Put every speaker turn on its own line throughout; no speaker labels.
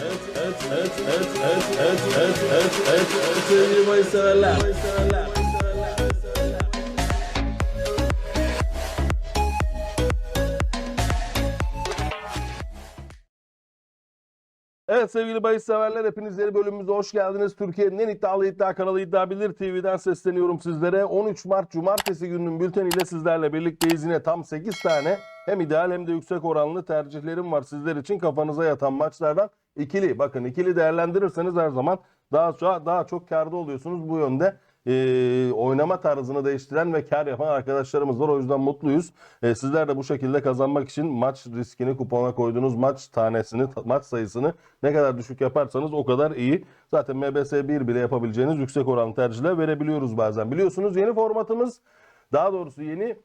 evet, evet, evet, evet, evet, evet, evet, evet, evet, sevgili bahis severler. Evet sevgili bahis severler hepiniz yeni bölümümüze hoş geldiniz. Türkiye'nin en iddialı iddia kanalı İddia Bilir TV'den sesleniyorum sizlere. 13 Mart Cumartesi gününün bülteniyle sizlerle birlikteyiz. Yine tam 8 tane hem ideal hem de yüksek oranlı tercihlerim var sizler için kafanıza yatan maçlardan. ikili bakın ikili değerlendirirseniz her zaman daha çok, daha çok karda oluyorsunuz bu yönde. Ee, oynama tarzını değiştiren ve kar yapan arkadaşlarımız var. O yüzden mutluyuz. Ee, sizler de bu şekilde kazanmak için maç riskini kupona koyduğunuz maç tanesini, ta- maç sayısını ne kadar düşük yaparsanız o kadar iyi. Zaten MBS 1 bile yapabileceğiniz yüksek oranlı tercihler verebiliyoruz bazen. Biliyorsunuz yeni formatımız daha doğrusu yeni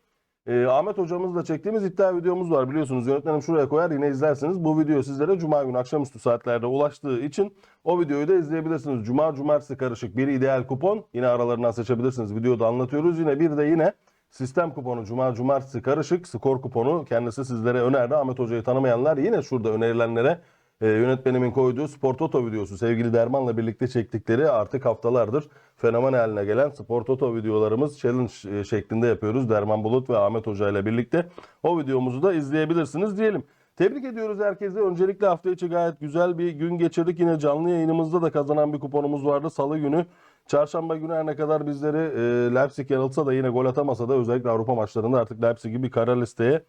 e, Ahmet hocamızla çektiğimiz iddia videomuz var biliyorsunuz. Yönetmenim şuraya koyar yine izlersiniz. Bu video sizlere Cuma günü akşamüstü saatlerde ulaştığı için o videoyu da izleyebilirsiniz. Cuma cumartesi karışık bir ideal kupon. Yine aralarından seçebilirsiniz. Videoda anlatıyoruz. Yine bir de yine sistem kuponu Cuma cumartesi karışık skor kuponu kendisi sizlere önerdi. Ahmet hocayı tanımayanlar yine şurada önerilenlere e, yönetmenimin koyduğu Spor Toto videosu sevgili Derman'la birlikte çektikleri artık haftalardır fenomen haline gelen Spor Toto videolarımız challenge e, şeklinde yapıyoruz. Derman Bulut ve Ahmet Hoca ile birlikte o videomuzu da izleyebilirsiniz diyelim. Tebrik ediyoruz herkese. Öncelikle hafta içi gayet güzel bir gün geçirdik. Yine canlı yayınımızda da kazanan bir kuponumuz vardı. Salı günü, çarşamba günü her ne kadar bizleri e, Leipzig yanıltsa da yine gol atamasa da özellikle Avrupa maçlarında artık Leipzig'i bir kara listeye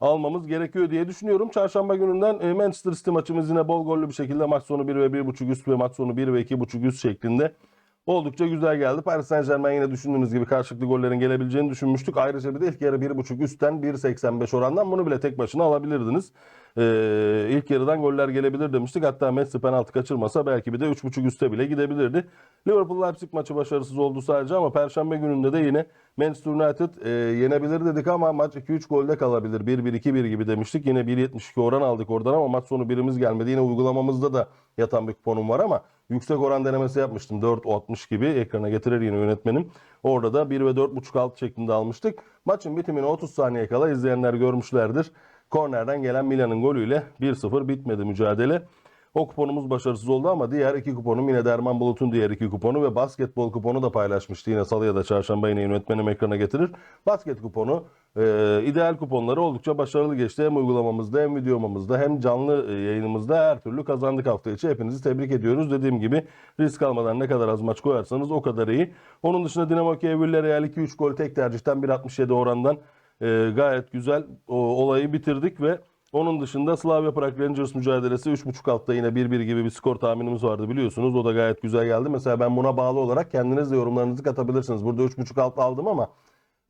almamız gerekiyor diye düşünüyorum. Çarşamba gününden e, Manchester City maçımız yine bol gollü bir şekilde maç sonu 1 ve 1.5 üst ve maç sonu 1 ve 2.5 üst şeklinde oldukça güzel geldi. Paris Saint Germain yine düşündüğümüz gibi karşılıklı gollerin gelebileceğini düşünmüştük. Ayrıca bir de ilk yarı 1.5 üstten 1.85 orandan bunu bile tek başına alabilirdiniz. Ee, ilk yarıdan goller gelebilir demiştik. Hatta Messi penaltı kaçırmasa belki bir de 3.5 üste bile gidebilirdi. Liverpool Leipzig maçı başarısız oldu sadece ama Perşembe gününde de yine Manchester United e, yenebilir dedik ama maç 2-3 golde kalabilir. 1-1-2-1 gibi demiştik. Yine 1.72 oran aldık oradan ama maç sonu birimiz gelmedi. Yine uygulamamızda da yatan bir kuponum var ama yüksek oran denemesi yapmıştım. 4.60 gibi ekrana getirir yine yönetmenim. Orada da 1 ve 4.5 alt şeklinde almıştık. Maçın bitimine 30 saniye kala izleyenler görmüşlerdir. Kornerden gelen Milan'ın golüyle 1-0 bitmedi mücadele. O kuponumuz başarısız oldu ama diğer iki kuponum yine Derman Bulut'un diğer iki kuponu ve basketbol kuponu da paylaşmıştı. Yine salı ya da çarşamba yine yönetmenim ekrana getirir. Basket kuponu e, ideal kuponları oldukça başarılı geçti. Hem uygulamamızda hem videomuzda hem canlı e, yayınımızda her türlü kazandık hafta içi. Hepinizi tebrik ediyoruz. Dediğim gibi risk almadan ne kadar az maç koyarsanız o kadar iyi. Onun dışında Dinamo Kiev Villarreal 2-3 gol tek tercihten 1.67 orandan e, gayet güzel o, olayı bitirdik ve onun dışında Slavia Prag Rangers mücadelesi 3.5 altta yine 1-1 gibi bir skor tahminimiz vardı biliyorsunuz. O da gayet güzel geldi. Mesela ben buna bağlı olarak kendiniz de yorumlarınızı katabilirsiniz. Burada 3.5 altta aldım ama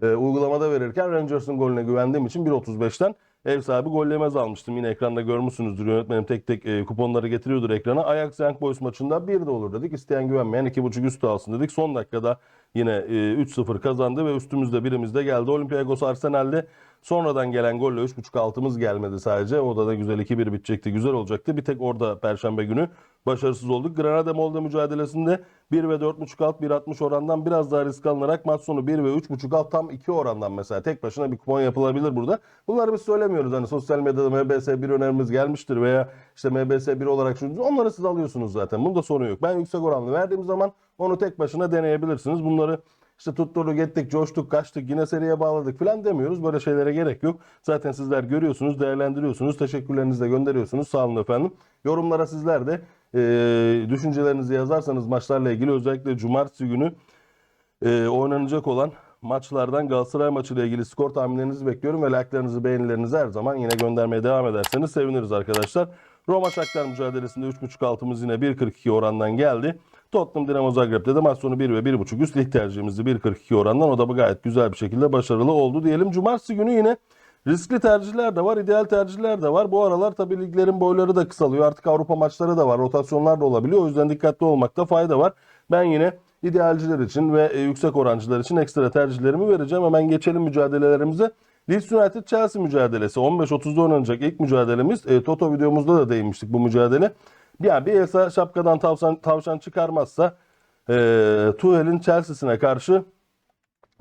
e, uygulamada verirken Rangers'ın golüne güvendiğim için 1.35'ten ev sahibi gol yemez almıştım. Yine ekranda görmüşsünüzdür. Yönetmenim tek tek e, kuponları getiriyordur ekrana. Ajax Young Boys maçında 1 de olur dedik. İsteyen güvenmeyen 2.5 üstü alsın dedik. Son dakikada yine e, 3-0 kazandı ve üstümüzde birimizde geldi. Olympiakos Arsenal'de sonradan gelen golle 3.5 altımız gelmedi sadece. O da da güzel 2-1 bitecekti. Güzel olacaktı. Bir tek orada perşembe günü başarısız olduk. Granada Molde mücadelesinde 1 ve 4.5 alt 1.60 orandan biraz daha risk alınarak maç sonu 1 ve 3.5 alt tam 2 orandan mesela tek başına bir kupon yapılabilir burada. Bunları biz söylemiyoruz. Hani sosyal medyada MBS 1 önerimiz gelmiştir veya işte MBS 1 olarak şunu onları siz alıyorsunuz zaten. Bunda sorun yok. Ben yüksek oranlı verdiğim zaman onu tek başına deneyebilirsiniz. Bunları işte tutturduk ettik, coştuk, kaçtık, yine seriye bağladık falan demiyoruz. Böyle şeylere gerek yok. Zaten sizler görüyorsunuz, değerlendiriyorsunuz. Teşekkürlerinizi de gönderiyorsunuz. Sağ olun efendim. Yorumlara sizler de e, düşüncelerinizi yazarsanız maçlarla ilgili özellikle cumartesi günü e, oynanacak olan maçlardan Galatasaray maçıyla ilgili skor tahminlerinizi bekliyorum ve like'larınızı, beğenilerinizi her zaman yine göndermeye devam ederseniz seviniriz arkadaşlar. Roma Shakhtar mücadelesinde 3.5 altımız yine 1.42 orandan geldi. Tottenham Dinamo Zagreb'de de maç sonu 1 ve 1.5 üst lig tercihimizdi 1.42 orandan. O da bu gayet güzel bir şekilde başarılı oldu diyelim. Cumartesi günü yine riskli tercihler de var, ideal tercihler de var. Bu aralar tabii liglerin boyları da kısalıyor. Artık Avrupa maçları da var, rotasyonlar da olabiliyor. O yüzden dikkatli olmakta fayda var. Ben yine idealciler için ve e, yüksek orancılar için ekstra tercihlerimi vereceğim. Hemen geçelim mücadelelerimize. Leeds United Chelsea mücadelesi 15.30'da oynanacak ilk mücadelemiz. E, Toto videomuzda da değinmiştik bu mücadele. Yani bir Bielsa şapkadan tavşan, tavşan çıkarmazsa e, Tuchel'in Chelsea'sine karşı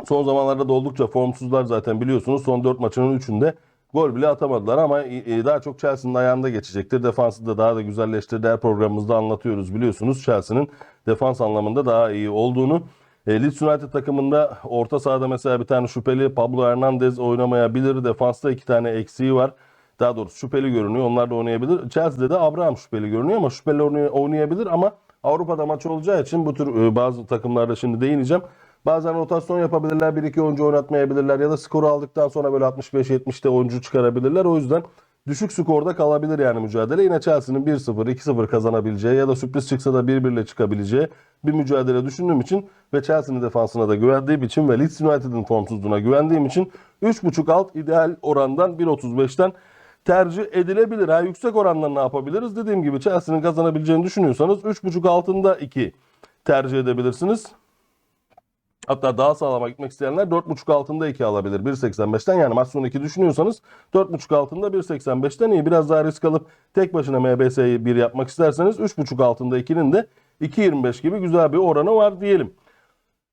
son zamanlarda da oldukça formsuzlar zaten biliyorsunuz. Son 4 maçının 3'ünde Gol bile atamadılar ama e, daha çok Chelsea'nin ayağında geçecektir. Defansı da daha da güzelleştirdi. Her programımızda anlatıyoruz biliyorsunuz. Chelsea'nin defans anlamında daha iyi olduğunu. E, Leeds United takımında orta sahada mesela bir tane şüpheli Pablo Hernandez oynamayabilir. Defansta iki tane eksiği var. Daha doğrusu şüpheli görünüyor. Onlar da oynayabilir. Chelsea'de de Abraham şüpheli görünüyor ama şüpheli oynay- oynayabilir ama Avrupa'da maç olacağı için bu tür e, bazı takımlarda şimdi değineceğim. Bazen rotasyon yapabilirler. Bir iki oyuncu oynatmayabilirler ya da skoru aldıktan sonra böyle 65-70'te oyuncu çıkarabilirler. O yüzden düşük skorda kalabilir yani mücadele. Yine Chelsea'nin 1-0, 2-0 kazanabileceği ya da sürpriz çıksa da 1-1 ile çıkabileceği bir mücadele düşündüğüm için ve Chelsea'nin defansına da güvendiğim için ve Leeds United'ın formsuzluğuna güvendiğim için 3.5 alt ideal orandan 1.35'ten tercih edilebilir. Ha, yüksek orandan ne yapabiliriz? Dediğim gibi Chelsea'nin kazanabileceğini düşünüyorsanız 3.5 altında 2 tercih edebilirsiniz. Hatta daha sağlama gitmek isteyenler 4.5 altında 2 alabilir 1.85'ten. Yani maç sonu 2 düşünüyorsanız 4.5 altında 1.85'ten iyi. Biraz daha risk alıp tek başına MBS'yi 1 yapmak isterseniz 3.5 altında 2'nin de 2.25 gibi güzel bir oranı var diyelim.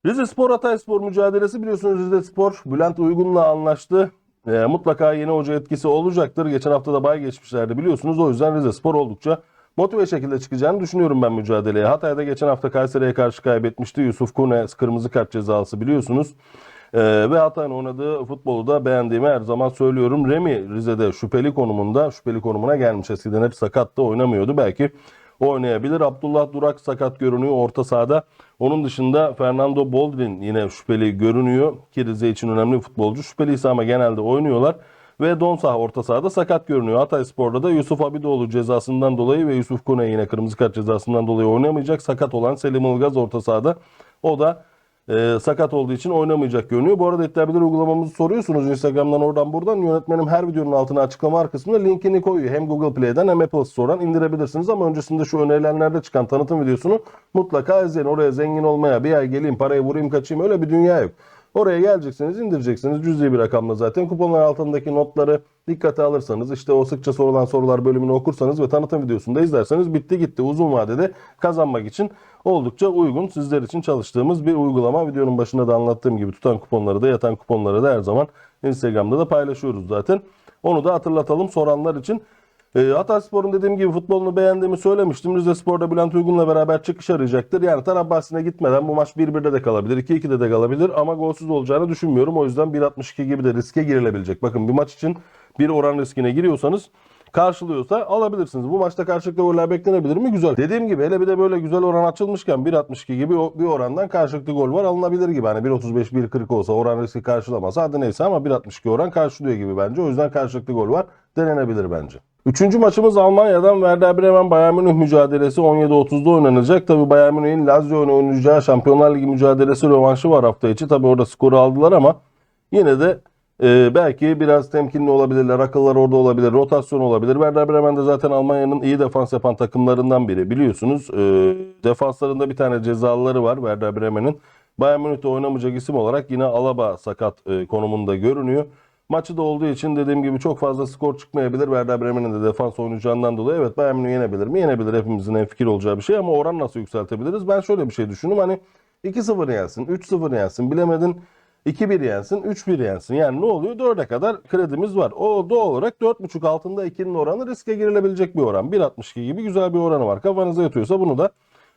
Rize Spor Hatay Spor mücadelesi biliyorsunuz Rize Spor Bülent Uygun'la anlaştı. Ee, mutlaka yeni hoca etkisi olacaktır. Geçen hafta da bay geçmişlerdi biliyorsunuz. O yüzden Rize Spor oldukça motive şekilde çıkacağını düşünüyorum ben mücadeleye. Hatay'da geçen hafta Kayseri'ye karşı kaybetmişti. Yusuf Kune kırmızı kart cezası biliyorsunuz. Ee, ve Hatay'ın oynadığı futbolu da beğendiğimi her zaman söylüyorum. Remi Rize'de şüpheli konumunda, şüpheli konumuna gelmiş. Eskiden hep sakattı, oynamıyordu. Belki oynayabilir. Abdullah Durak sakat görünüyor orta sahada. Onun dışında Fernando Boldrin yine şüpheli görünüyor. Ki Rize için önemli futbolcu. Şüpheliyse ama genelde oynuyorlar. Ve Donsah orta sahada sakat görünüyor. Hatay Spor'da da Yusuf Abidoğlu cezasından dolayı ve Yusuf Kone yine kırmızı kart cezasından dolayı oynamayacak. Sakat olan Selim Ilgaz orta sahada. O da e, sakat olduğu için oynamayacak görünüyor. Bu arada iddia uygulamamızı soruyorsunuz Instagram'dan oradan buradan. Yönetmenim her videonun altına açıklama kısmına linkini koyuyor. Hem Google Play'den hem Apple Store'dan indirebilirsiniz. Ama öncesinde şu önerilenlerde çıkan tanıtım videosunu mutlaka izleyin. Oraya zengin olmaya bir ay geleyim parayı vurayım kaçayım öyle bir dünya yok. Oraya geleceksiniz, indireceksiniz. Cüzi bir rakamla zaten. Kuponlar altındaki notları dikkate alırsanız, işte o sıkça sorulan sorular bölümünü okursanız ve tanıtım videosunu da izlerseniz bitti gitti. Uzun vadede kazanmak için oldukça uygun sizler için çalıştığımız bir uygulama. Videonun başında da anlattığım gibi tutan kuponları da yatan kuponları da her zaman Instagram'da da paylaşıyoruz zaten. Onu da hatırlatalım soranlar için. E, Hatayspor'un dediğim gibi futbolunu beğendiğimi söylemiştim. Rize Spor'da Bülent Uygun'la beraber çıkış arayacaktır. Yani taraf bahsine gitmeden bu maç 1-1'de de kalabilir, 2-2'de de kalabilir ama golsüz olacağını düşünmüyorum. O yüzden 1.62 gibi de riske girilebilecek. Bakın bir maç için bir oran riskine giriyorsanız karşılıyorsa alabilirsiniz. Bu maçta karşılıklı goller beklenebilir mi? Güzel. Dediğim gibi hele bir de böyle güzel oran açılmışken 1.62 gibi bir orandan karşılıklı gol var alınabilir gibi. Hani 1.35 1.40 olsa oran riski karşılamasa hadi neyse ama 1.62 oran karşılıyor gibi bence. O yüzden karşılıklı gol var. Denenebilir bence. Üçüncü maçımız Almanya'dan Werder Bremen Bayern Münih mücadelesi 17.30'da oynanacak. Tabi Bayern Münih'in Lazio ile oynayacağı Şampiyonlar Ligi mücadelesi rövanşı var hafta içi. Tabi orada skoru aldılar ama yine de e, belki biraz temkinli olabilirler. Akıllar orada olabilir. Rotasyon olabilir. Werder Bremen de zaten Almanya'nın iyi defans yapan takımlarından biri. Biliyorsunuz e, defanslarında bir tane cezalıları var Werder Bremen'in. Bayern Münih'te oynamayacak isim olarak yine Alaba sakat e, konumunda görünüyor. Maçı da olduğu için dediğim gibi çok fazla skor çıkmayabilir. Werder Bremen'in de defans oynayacağından dolayı evet Bayern Münih yenebilir mi? Yenebilir. Hepimizin en fikir olacağı bir şey ama oran nasıl yükseltebiliriz? Ben şöyle bir şey düşündüm. Hani 2-0 yensin, 3-0 yensin, bilemedin 2-1 yensin, 3-1 yensin. Yani ne oluyor? 4'e kadar kredimiz var. O doğal olarak 4.5 altında 2'nin oranı riske girilebilecek bir oran. 1.62 gibi güzel bir oranı var. Kafanıza yatıyorsa bunu da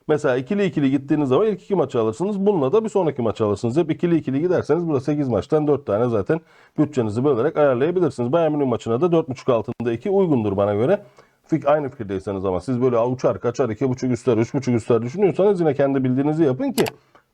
Mesela ikili ikili gittiğiniz zaman ilk iki maçı alırsınız. Bununla da bir sonraki maçı alırsınız. Hep ikili ikili giderseniz burada 8 maçtan 4 tane zaten bütçenizi bölerek ayarlayabilirsiniz. Bayern Münih maçına da 4.5 altında 2 uygundur bana göre. Fik, aynı fikirdeyseniz ama siz böyle uçar kaçar 2.5 üstler 3.5 üstler düşünüyorsanız yine kendi bildiğinizi yapın ki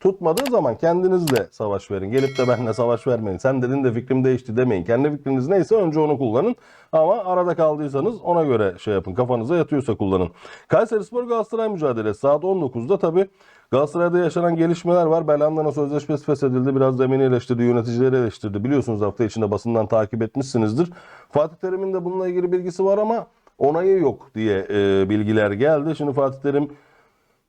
tutmadığı zaman kendinizle savaş verin. Gelip de benimle savaş vermeyin. Sen dedin de fikrim değişti demeyin. Kendi fikriniz neyse önce onu kullanın. Ama arada kaldıysanız ona göre şey yapın. Kafanıza yatıyorsa kullanın. Kayserispor Galatasaray mücadelesi saat 19'da tabi Galatasaray'da yaşanan gelişmeler var. Belhanda'nın sözleşmesi feshedildi. Biraz zemini eleştirdi, yöneticileri eleştirdi. Biliyorsunuz hafta içinde basından takip etmişsinizdir. Fatih Terim'in de bununla ilgili bilgisi var ama onayı yok diye e, bilgiler geldi. Şimdi Fatih Terim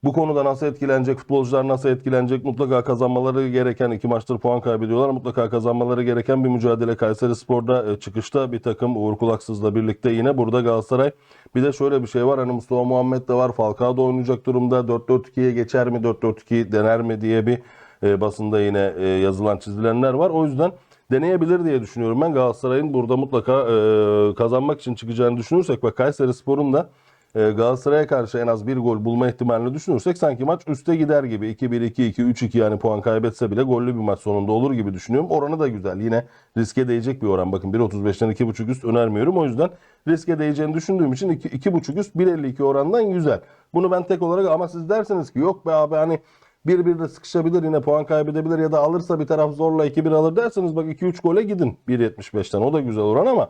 bu konuda nasıl etkilenecek, futbolcular nasıl etkilenecek, mutlaka kazanmaları gereken, iki maçtır puan kaybediyorlar, mutlaka kazanmaları gereken bir mücadele. Kayseri Spor'da e, çıkışta bir takım Uğur Kulaksız'la birlikte yine burada Galatasaray. Bir de şöyle bir şey var, hani Mustafa Muhammed de var, Falcao da oynayacak durumda. 4-4-2'ye geçer mi, 4-4-2 dener mi diye bir e, basında yine e, yazılan çizilenler var. O yüzden deneyebilir diye düşünüyorum. Ben Galatasaray'ın burada mutlaka e, kazanmak için çıkacağını düşünürsek ve Kayseri Spor'un da Galatasaray'a karşı en az bir gol bulma ihtimalini düşünürsek sanki maç üste gider gibi. 2-1, 2-2, 3-2 yani puan kaybetse bile gollü bir maç sonunda olur gibi düşünüyorum. Oranı da güzel. Yine riske değecek bir oran. Bakın 1.35'ten 2.5 üst önermiyorum. O yüzden riske değeceğini düşündüğüm için 2.5 üst 1.52 orandan güzel. Bunu ben tek olarak ama siz derseniz ki yok be abi hani bir bir de sıkışabilir yine puan kaybedebilir ya da alırsa bir taraf zorla 2-1 alır derseniz bak 2-3 gole gidin 1.75'ten o da güzel oran ama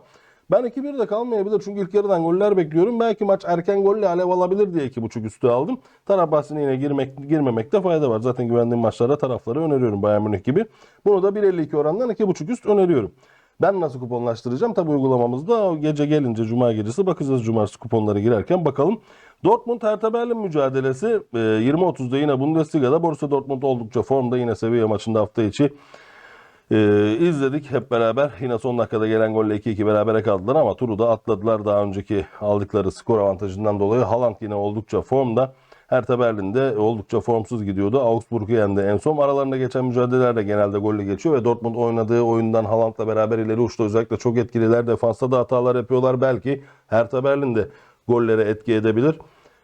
ben 2-1 de kalmayabilir çünkü ilk yarıdan goller bekliyorum. Belki maç erken golle alev alabilir diye 2.5 üstü aldım. Taraf bahsine yine girmek, girmemekte fayda var. Zaten güvendiğim maçlarda tarafları öneriyorum Bayern Münih gibi. Bunu da 1.52 orandan 2.5 üst öneriyorum. Ben nasıl kuponlaştıracağım? Tabi uygulamamızda gece gelince Cuma gecesi bakacağız Cumartesi kuponları girerken bakalım. Dortmund Hertha Berlin mücadelesi e, 20.30'da yine Bundesliga'da Borussia Dortmund oldukça formda yine seviye maçında hafta içi ee, izledik hep beraber. Yine son dakikada gelen golle 2-2 berabere kaldılar ama turu da atladılar. Daha önceki aldıkları skor avantajından dolayı Haaland yine oldukça formda. Hertha Berlin'de oldukça formsuz gidiyordu. Augsburg'u yendi en son. Aralarında geçen mücadeleler de genelde golle geçiyor ve Dortmund oynadığı oyundan Haaland'la beraber ileri uçta özellikle çok etkililer. Defansta da hatalar yapıyorlar. Belki Hertha Berlin de gollere etki edebilir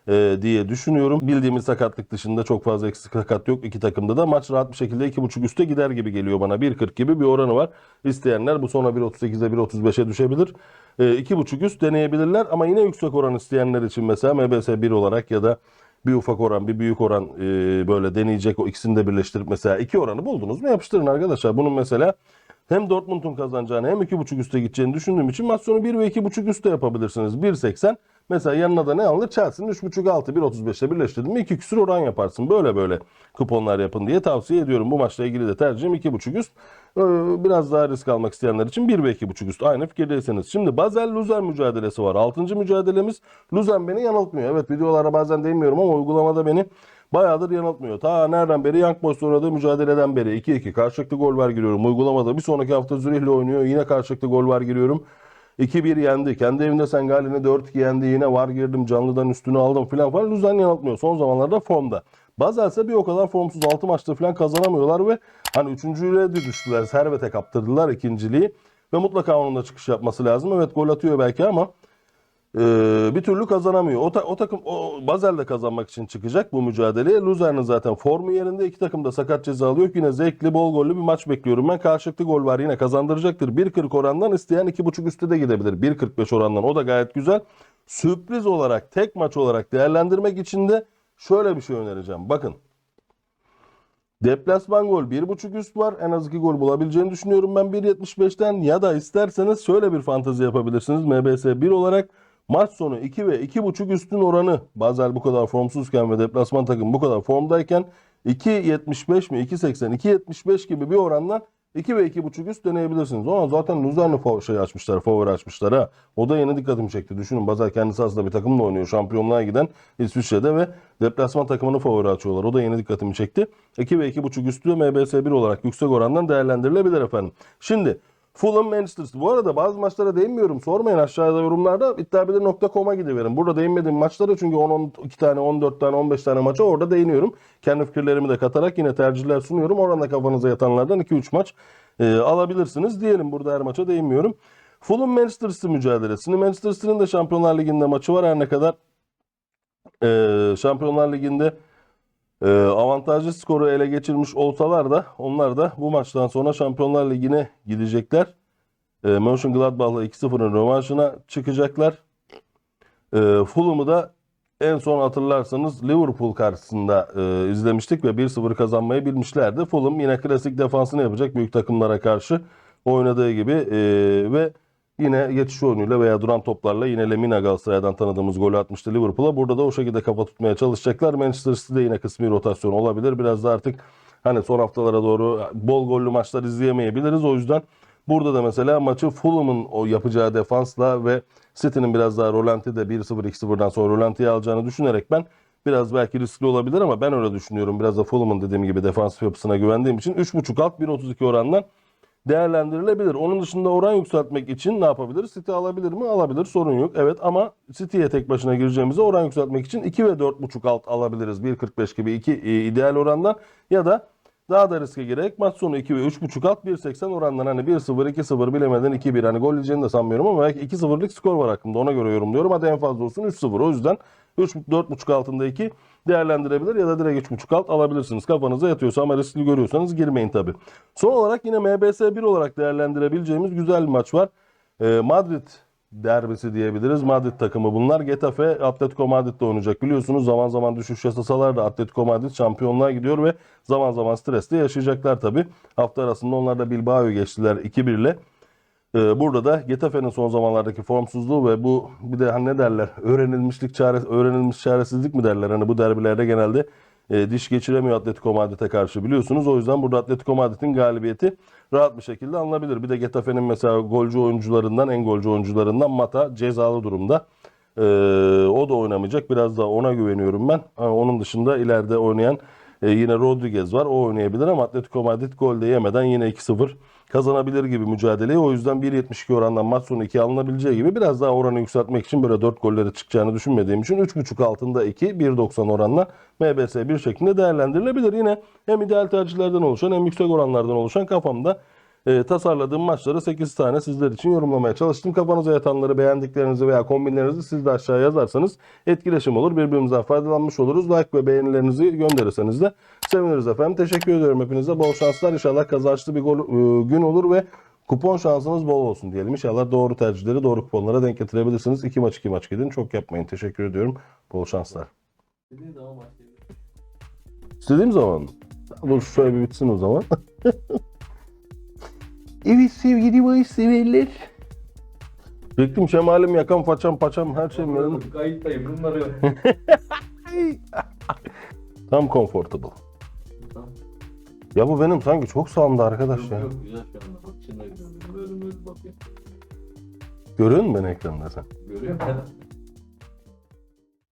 e, diye düşünüyorum. Bildiğimiz sakatlık dışında çok fazla eksik sakat yok. İki takımda da maç rahat bir şekilde 2.5 üste gider gibi geliyor bana. 1.40 gibi bir oranı var. İsteyenler bu sona 1.38'e 1.35'e düşebilir. E, 2.5 üst deneyebilirler ama yine yüksek oran isteyenler için mesela MBS 1 olarak ya da bir ufak oran, bir büyük oran e, böyle deneyecek o ikisini de birleştirip mesela iki oranı buldunuz mu yapıştırın arkadaşlar. Bunun mesela hem Dortmund'un kazanacağını hem 2.5 üste gideceğini düşündüğüm için maç sonu 1 ve 2.5 üste yapabilirsiniz. 1.80 Mesela yanına da ne alınır? Chelsea'nin 3.5 altı 1.35'te birleştirdin mi 2 küsür oran yaparsın. Böyle böyle kuponlar yapın diye tavsiye ediyorum. Bu maçla ilgili de tercihim 2.5 üst. Ee, Biraz daha risk almak isteyenler için 1 ve 2.5 üst. Aynı fikirdeyseniz. Şimdi Basel Luzer mücadelesi var. 6. mücadelemiz. Luzer beni yanıltmıyor. Evet videolara bazen değmiyorum ama uygulamada beni bayağıdır yanıltmıyor. Ta nereden beri Young Boys oynadığı mücadeleden beri 2-2 karşılıklı gol var giriyorum. Uygulamada bir sonraki hafta Zürih'le oynuyor. Yine karşılıklı gol var giriyorum. 2-1 yendi. Kendi evinde Sengal'ini 4-2 yendi. Yine var girdim canlıdan üstünü aldım filan falan. Luzern yanıltmıyor. Son zamanlarda formda. Basel ise bir o kadar formsuz 6 maçta falan kazanamıyorlar ve hani üçüncüyle düştüler. Servete kaptırdılar ikinciliği. Ve mutlaka onun da çıkış yapması lazım. Evet gol atıyor belki ama e, bir türlü kazanamıyor. O, ta- o takım o Basel de kazanmak için çıkacak bu mücadeleye. Luzern'in zaten formu yerinde. iki takım da sakat ceza alıyor. Yine zevkli bol gollü bir maç bekliyorum. Ben karşılıklı gol var yine kazandıracaktır. 1.40 orandan isteyen 2.5 üstü de gidebilir. 1.45 orandan o da gayet güzel. Sürpriz olarak tek maç olarak değerlendirmek için de şöyle bir şey önereceğim. Bakın Deplasman gol 1.5 üst var. En az 2 gol bulabileceğini düşünüyorum ben 1.75'ten. Ya da isterseniz şöyle bir fantezi yapabilirsiniz. MBS 1 olarak maç sonu 2 ve 2.5 üstün oranı. Basel bu kadar formsuzken ve deplasman takım bu kadar formdayken 2.75 mi 2.80 2.75 gibi bir orandan 2 ve 2.5 üst deneyebilirsiniz. Ama zaten Luzern'ı şey açmışlar, favori açmışlar ha. O da yeni dikkatimi çekti. Düşünün Basel kendisi aslında bir takımla oynuyor. Şampiyonluğa giden İsviçre'de ve deplasman takımını favori açıyorlar. O da yeni dikkatimi çekti. 2 ve 2.5 üstü MBS 1 olarak yüksek orandan değerlendirilebilir efendim. Şimdi Fulham Manchester City. Bu arada bazı maçlara değinmiyorum. Sormayın aşağıda yorumlarda iddiabilir.com'a gidiverin. Burada değinmediğim maçlara çünkü 10-12 tane, 14 tane, 15 tane maça orada değiniyorum. Kendi fikirlerimi de katarak yine tercihler sunuyorum. Oradan da kafanıza yatanlardan 2-3 maç e, alabilirsiniz. Diyelim burada her maça değinmiyorum. Fulham Manchester City mücadelesini. Manchester City'nin de Şampiyonlar Ligi'nde maçı var. Her ne kadar e, Şampiyonlar Ligi'nde ee, avantajlı skoru ele geçirmiş olsalar da onlar da bu maçtan sonra Şampiyonlar Ligi'ne gidecekler. Ee, Mönchengladbach'la 2-0'ın rövanşına çıkacaklar. Ee, Fulham'ı da en son hatırlarsanız Liverpool karşısında e, izlemiştik ve 1-0 kazanmayı bilmişlerdi. Fulham yine klasik defansını yapacak büyük takımlara karşı oynadığı gibi e, ve Yine geçiş oyunuyla veya duran toplarla yine Lemina Galatasaray'dan tanıdığımız golü atmıştı Liverpool'a. Burada da o şekilde kafa tutmaya çalışacaklar. Manchester City'de yine kısmi rotasyon olabilir. Biraz da artık hani son haftalara doğru bol gollü maçlar izleyemeyebiliriz. O yüzden burada da mesela maçı Fulham'ın o yapacağı defansla ve City'nin biraz daha rolanti de 1-0 2-0'dan sonra rolantiye alacağını düşünerek ben biraz belki riskli olabilir ama ben öyle düşünüyorum. Biraz da Fulham'ın dediğim gibi defansif yapısına güvendiğim için 3.5 alt 1.32 orandan değerlendirilebilir. Onun dışında oran yükseltmek için ne yapabilir? City alabilir mi? Alabilir. Sorun yok. Evet ama City'ye tek başına gireceğimize oran yükseltmek için 2 ve 4.5 alt alabiliriz. 1.45 gibi 2 e, ideal orandan ya da Daha da riske girerek maç sonu 2 ve 3.5 alt 1.80 orandan hani 1-0 2-0 bilemeden 2-1 hani gol yiyeceğini de sanmıyorum ama belki 2-0'lık skor var aklımda ona göre yorumluyorum. Hadi en fazla olsun 3-0 o yüzden 3 4.5 altında 2 değerlendirebilir ya da direkt 3.5 alt alabilirsiniz. Kafanıza yatıyorsa ama riskli görüyorsanız girmeyin tabi. Son olarak yine MBS 1 olarak değerlendirebileceğimiz güzel bir maç var. Ee, Madrid derbisi diyebiliriz. Madrid takımı bunlar. Getafe Atletico Madrid'de oynayacak. Biliyorsunuz zaman zaman düşüş yasasalar da Atletico Madrid şampiyonluğa gidiyor ve zaman zaman stresli yaşayacaklar tabi. Hafta arasında onlar da Bilbao'yu geçtiler 2-1 ile. Ee, Burada da Getafe'nin son zamanlardaki formsuzluğu ve bu bir de hani ne derler öğrenilmişlik çare öğrenilmiş çaresizlik mi derler hani bu derbilerde genelde e, diş geçiremiyor Atletico Madrid'e karşı biliyorsunuz. O yüzden burada Atletico Madrid'in galibiyeti rahat bir şekilde alınabilir. Bir de Getafe'nin mesela golcü oyuncularından en golcü oyuncularından Mata cezalı durumda. Ee, o da oynamayacak. Biraz daha ona güveniyorum ben. Ha, onun dışında ileride oynayan e, yine Rodriguez var. O oynayabilir ama Atletico Madrid gol de yemeden yine 2-0 kazanabilir gibi mücadeleyi. O yüzden 1.72 orandan maç sonu 2 alınabileceği gibi biraz daha oranı yükseltmek için böyle 4 golleri çıkacağını düşünmediğim için 3.5 altında 2, 1.90 oranla MBS bir şeklinde değerlendirilebilir. Yine hem ideal tercihlerden oluşan hem yüksek oranlardan oluşan kafamda e, tasarladığım maçları 8 tane sizler için yorumlamaya çalıştım. Kafanıza yatanları, beğendiklerinizi veya kombinlerinizi siz de aşağıya yazarsanız etkileşim olur. Birbirimizden faydalanmış oluruz. Like ve beğenilerinizi gönderirseniz de seviniriz efendim. Teşekkür ediyorum hepinize. Bol şanslar. İnşallah kazançlı bir gol, e, gün olur ve kupon şansınız bol olsun diyelim. İnşallah doğru tercihleri doğru kuponlara denk getirebilirsiniz. 2 maç 2 maç gidin. Çok yapmayın. Teşekkür ediyorum. Bol şanslar. İstediğim zaman. Dur şöyle bir bitsin o zaman. evet sevgili bahis severler. Beklim şemalim yakam façam paçam her şeyim yanım.
Kayıttayım bunları yok.
Tam comfortable.
Tamam.
Ya bu benim sanki çok sağımda arkadaş ya.
Yok güzel şu anda. Bak içinde güzel. Böyle böyle bakıyor.
Görüyor musun beni ekranda sen?
Görüyor musun?